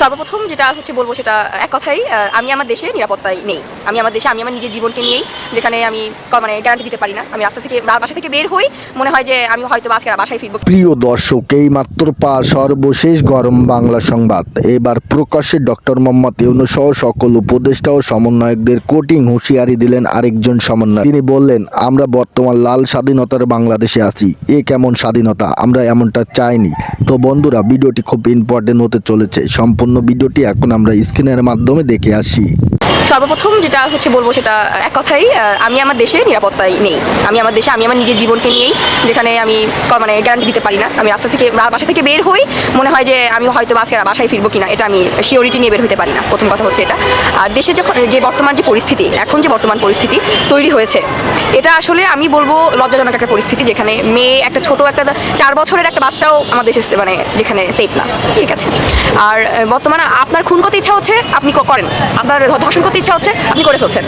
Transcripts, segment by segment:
সর্বপ্রথম যেটা হচ্ছে বলব সেটা এক কথাই আমি আমার দেশে নিরাপত্তায় নেই। আমি আমার দেশে, আমি আমার নিজের জীবনকে নিয়েই যেখানে আমি মানে গ্যারান্টি দিতে পারি না। আমি রাস্তা থেকে বাসা থেকে বের হই, মনে হয় যে আমি হয়তো আজকে বাসায় ফিরবো। প্রিয় দর্শক, এই মাত্র পা সর্বশেষ গরম বাংলা সংবাদ। এবার প্রকাশ্যে ডক্টর মোহাম্মদ ইউনুস সহ সকল উপদেষ্টা ও সমন্বয়কদের কোটিং হুঁশিয়ারি দিলেন আরেকজন সমন্বয় তিনি বললেন, আমরা বর্তমান লাল স্বাধীনতার বাংলাদেশে আছি। এ কেমন স্বাধীনতা? আমরা এমনটা চাইনি। তো বন্ধুরা, ভিডিওটি খুব ইম্পর্টেন্ট হতে চলেছে। সম্পূর্ণ ভিডিওটি এখন আমরা স্ক্রিনের মাধ্যমে দেখে আসি। সর্বপ্রথম যেটা হচ্ছে বলব সেটা এক কথাই আমি আমার দেশে নিরাপত্তায় নেই। আমি আমার দেশে, আমি আমার নিজের জীবনকে নিয়েই যেখানে আমি মানে গ্যারান্টি দিতে পারি না। আমি রাস্তা থেকে বাসা থেকে বের হই, মনে হয় যে আমি হয়তো আজকে বাসায় ফিরবো কিনা, এটা আমি শিওরিটি নিয়ে বের হতে পারি না। প্রথম কথা হচ্ছে এটা। আর দেশে যখন, যে বর্তমান যে পরিস্থিতি, এখন যে বর্তমান পরিস্থিতি তৈরি হয়েছে, এটা আসলে আমি বলব লজ্জাজনক একটা পরিস্থিতি, যেখানে মেয়ে, একটা ছোট, একটা চার বছরের একটা বাচ্চাও আমার দেশে মানে যেখানে সেফ না। ঠিক আছে? আর বর্তমানে আপনার খুন করতে ইচ্ছা হচ্ছে, আপনি করেন। আপনার ধর্ষণ করতে ইচ্ছা হচ্ছে, আপনি করে ফেলছেন।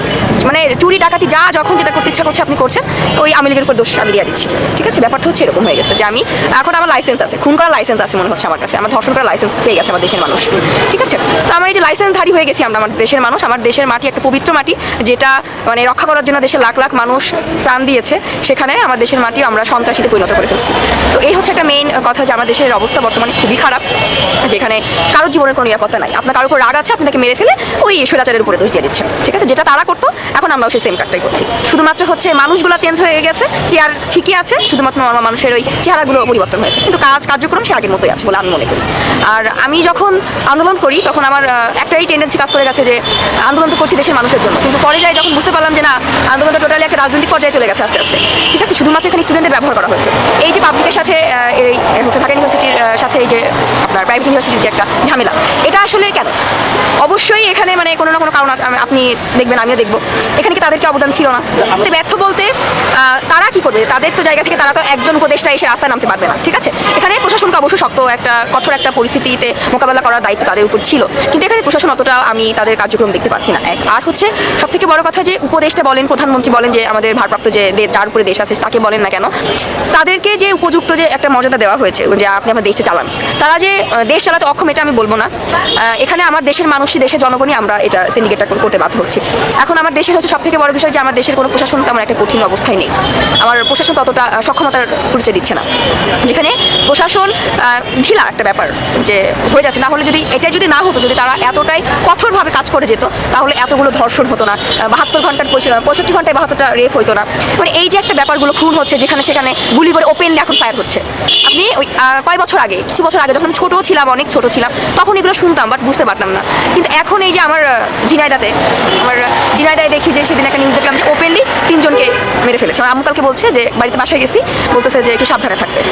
মানে চুরি, ডাকাতি, যা যখন যেটা করতে ইচ্ছা করছে আপনি করছেন, ওই আমি লীগের উপর দোষ আমি দিয়ে দিচ্ছি। ঠিক আছে? ব্যাপারটা হচ্ছে এরকম হয়ে গেছে যে আমি, এখন আমার লাইসেন্স আছে, খুন করার লাইসেন্স আছে মনে হচ্ছে আমার কাছে। আমার ধর্ষণ করার লাইসেন্স পেয়ে গেছে আমার দেশের মানুষ। ঠিক আছে? তো আমার এই যে লাইসেন্সধারী হয়ে গেছি আমরা আমার দেশের মানুষ, আমার দেশের মাটি একটা পবিত্র মাটি, যেটা মানে রক্ষা করার জন্য দেশের লাখ লাখ মানুষ প্রাণ দিয়েছে, সেখানে আমার দেশের মাটি আমরা সন্ত্রাসীতে পরিণত করে ফেলছি। তো এই হচ্ছে একটা মেইন কথা যে আমার দেশের অবস্থা বর্তমানে খুবই খারাপ, যেখানে কারোর জীবনের কোনো নিরাপত্তা নাই। আপনার কারোর উপর রাগ আছে আপনি তাকে মেরে ফেলে ওই স্বৈরাচারের উপরে দোষ দিয়ে দিচ্ছেন ঠিক আছে? যেটা তারা করতো, এখন আমরাও সেই সেম কাজটাই করছি। শুধুমাত্র হচ্ছে মানুষগুলো চেঞ্জ হয়ে গেছে, চেয়ার ঠিকই আছে, শুধুমাত্র আমার মানুষের ওই চেহারাগুলো পরিবর্তন হয়েছে। কিন্তু কাজ, কার্যক্রম সে আগের মতোই আছে বলে আমি মনে করি। আর আমি যখন আন্দোলন করি, তখন আমার একটাই টেন্ডেন্সি কাজ করে গেছে যে, আন্দোলন তো করছি দেশের মানুষের জন্য। কিন্তু পরে যাই যখন বুঝতে পারলাম যে, না, আন্দোলনটা টোটালি একটা রাজনৈতিক পর্যায়ে চলে গেছে আস্তে আস্তে। ঠিক আছে? শুধুমাত্র এখানে স্টুডেন্টদের ব্যবহার করা হয়েছে। এই যে পাবলিকের সাথে এই হচ্ছে ঢাকা ইউনিভার্সিটির সাথে এই যে আপনার প্রাইভেট ইউনিভার্সিটির যে একটা ঝামেলা, এটা আসলে কেন? অবশ্যই এখানে মানে কোনো না কোনো কারণ আপনি দেখবেন, আমিও দেখব। এখানে কি তাদের কি অবদান ছিল না? তো ব্যর্থ বলতে তারা কি করবে? তাদের তো জায়গা থেকে তারা তো একজন উপদেষ্টা এসে রাস্তায় নামতে পারবে না, ঠিক আছে? এখানে প্রশাসনকে অবশ্যই শক্ত একটা, কঠোর একটা পরিস্থিতিতে মোকাবেলা করার দায়িত্ব তাদের উপর ছিল। কিন্তু এখানে প্রশাসন অতটা আমি তাদের কার্যক্রম দেখতে পাচ্ছি না, এক। আর হচ্ছে সব থেকে বড় কথা যে উপদেষ্টা বলেন, প্রধানমন্ত্রী বলেন যে আমাদের ভারপ্রাপ্ত যে যার উপরে দেশ আছে, তাকে বলেন না কেন? তাদেরকে যে উপযুক্ত যে একটা মর্যাদা দেওয়া হয়েছে, যে আপনি আমার দেশে চালান, তারা যে দেশ চালাতে অক্ষম, এটা আমি বলব না। এখানে আমার দেশের মানুষই, দেশের জনগণই আমরা এটা সিন্ডিকেটটা করতে বাধ্য হচ্ছি। এখন আমার দেশের হচ্ছে সব থেকে বড় বিষয় যে আমার দেশের কোনো প্রশাসন তেমন একটা কঠিন অবস্থায় নেই। আমার প্রশাসন ততটা সক্ষমতার পরিচয় দিচ্ছে না। যেখানে প্রশাসন ঢিলা একটা ব্যাপার যে হয়ে যাচ্ছে। না হলে যদি, এটা যদি না হতো, যদি তারা এতটাই কঠোরভাবে কাজ করে যেত, তাহলে এতগুলো ধর্ষণ হতো না। বাহাত্তর ঘণ্টার পঁয়ষ- পঁয়ষট্টি ঘন্টায় বাহাত্তরটা রেপ হতো না। মানে এই যে একটা ব্যাপারগুলো খুন হচ্ছে, যেখানে সেখানে গুলি করে ওপেনলি এখন ফায়ার হচ্ছে। আপনি ওই কয় বছর আগে, কিছু বছর আগে যখন ছোট ছিলাম, অনেক ছোট ছিলাম। তখন এগুলো শুনতাম বাট বুঝতে পারতাম না। কিন্তু এখন এই যে আমার ঝিনাইদাতে, আমার ঝিনাইদায় দেখি যে সেদিন একটা নিউজ দেখলাম যে ওপেনলি তিনজনকে মেরে ফেলেছে। আমার আম্মু কালকে বলছে যে, বাড়িতে বাসায় গেছি। বলতেছে যে, একটু সাবধানে থাকবে।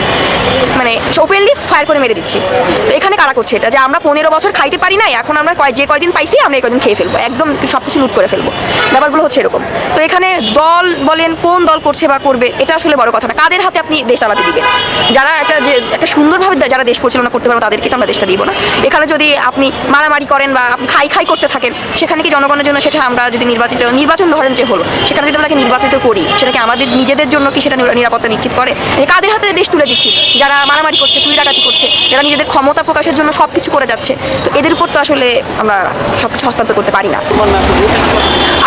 মানে ওপেনলি ফায়ার করে মেরে দিচ্ছি। তো এখানে কারা করছে এটা? যে আমরা পনেরো বছর খাইতে পারি না এখন আমরা কয়, যে কয়দিন পাইছি, আমরা কয়দিন খেয়ে ফেলব। একদম সব কিছু লুট করে ফেলব। ব্যাপারগুলো হচ্ছে এরকম। তো এখানে দল বলেন, কোন দল করছে বা করবে, এটা আসলে বড় কথা না। কাদের হাতে আপনি দেশ চালাতে দিবেন? যারা একটা যে, একটা সুন্দরভাবে যারা দেশ পরিচালনা করতে পারবে তাদেরকে তো আমরা দেশটা দিব না। এখানে যদি আপনি মারামারি করেন বা আপনি খাই খাই করতে থাকেন সেখানে কি জনগণের জন্য সেটা আমরা যদি নির্বাচিত নির্বাচন ধরেন যে হলো সেখানে যদি আমরা নির্বাচিত করি সেটাকে আমাদের নিজেদের জন্য কি সেটা নিরাপত্তা নিশ্চিত করে? কাদের হাতে দেশ তুলে দিচ্ছি? যারা মারামারি করছে চুরি ডাকাতি করছে যারা নিজেদের ক্ষমতা প্রকাশের জন্য সব কিছু করে যাচ্ছে তো এদের উপর তো আসলে আমরা সব কিছু হস্তান্তর করতে পারি না।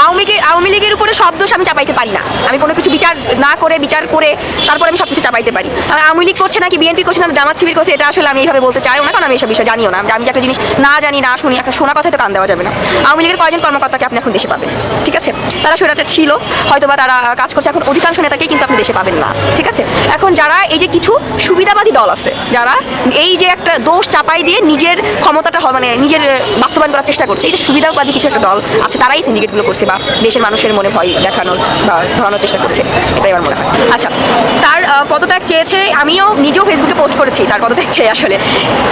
আওয়ামী আওয়ামী সব দোষ আমি চাপাইতে পারি না। আমি কোনো কিছু বিচার না করে, বিচার করে তারপরে আমি সব কিছু চাপাইতে পারি। আর আওয়ামী লীগ করছে নাকি, বিএনপি করছে না জামাত শিবির করছে, এটা আসলে আমি এইভাবে বলতে চাইও না, কারণ আমি এসব বিষয় জানিও না। আমি একটা জিনিস না জানি, না শুনি, একটা শোনা কথায় তো কান দেওয়া যাবে না। আওয়ামী লীগের কয়জন কর্মকর্তাকে আপনি এখন দেশে পাবেন? ঠিক আছে? তারা স্বৈরাচার ছিল হয়তো বা তারা কাজ করছে, এখন অধিকাংশ নেতাকেই কিন্তু আপনি দেশে পাবেন না। ঠিক আছে? এখন যারা এই যে কিছু সুবিধাবাদী দল আছে যারা এই যে একটা দোষ চাপাই দিয়ে নিজের ক্ষমতাটা মানে নিজের বাস্তবায়ন করার চেষ্টা করছে, এই যে সুবিধাবাদী কিছু একটা দল আছে, তারাই সিন্ডিকেটগুলো করছে বা দেশের মানুষের মনে ভয় দেখানোর বা ধরানোর চেষ্টা করছে, এটাই আমার মনে হয়। আচ্ছা তার পদত্যাগ চেয়েছে, আমিও নিজেও ফেসবুকে পোস্ট করেছি তার পদত্যাগ চেয়ে আসলে।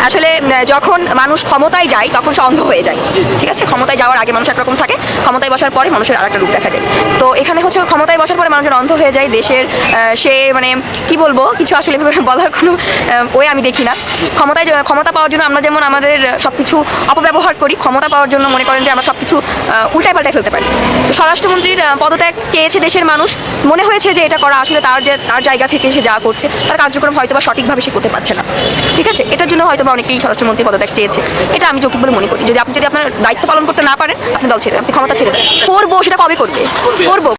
আসলে যখন মানুষ ক্ষমতায় যায়, তখন সে অন্ধ হয়ে যায়। ঠিক আছে? ক্ষমতায় যাওয়ার আগে মানুষ একরকম থাকে, ক্ষমতায় বসার পরে মানুষের আর একটা রূপ দেখা যায়। তো এখানে হচ্ছে ক্ষমতায় বসার পরে মানুষের অন্ধ হয়ে যায়, দেশের সে মানে কি বলব? কিছু আসলে বলার কোনো ওই আমি দেখি না। ক্ষমতায় ক্ষমতা পাওয়ার জন্য আমরা যেমন আমাদের সব কিছু অপব্যবহার করি, ক্ষমতা পাওয়ার জন্য মনে করেন যে আমরা সব কিছু উল্টায় পাল্টায় ফেলতে পারি। স্বরাষ্ট্রমন্ত্রীর পদত্যাগ চেয়েছে দেশের মানুষ। মনে হয়েছে যে এটা করা আসলে তার যে তার জায়গা থেকে সে যা করছে, তার কার্যক্রম হয়তো বা সঠিকভাবে সে করতে পারছে না। ঠিক আছে? এটার জন্য হয়তো বা অনেকেই স্বরাষ্ট্রমন্ত্রী পদত্যাগ চেয়েছে। এটা আমি যৌক্তিক বলে মনে করি। যদি আপনি যদি আপনার দায়িত্ব পালন করতে না পারেন, আপনি দল ছেড়ে আপনি ক্ষমতা ছেড়ে দেন। করব সেটা কবে করবে? করব।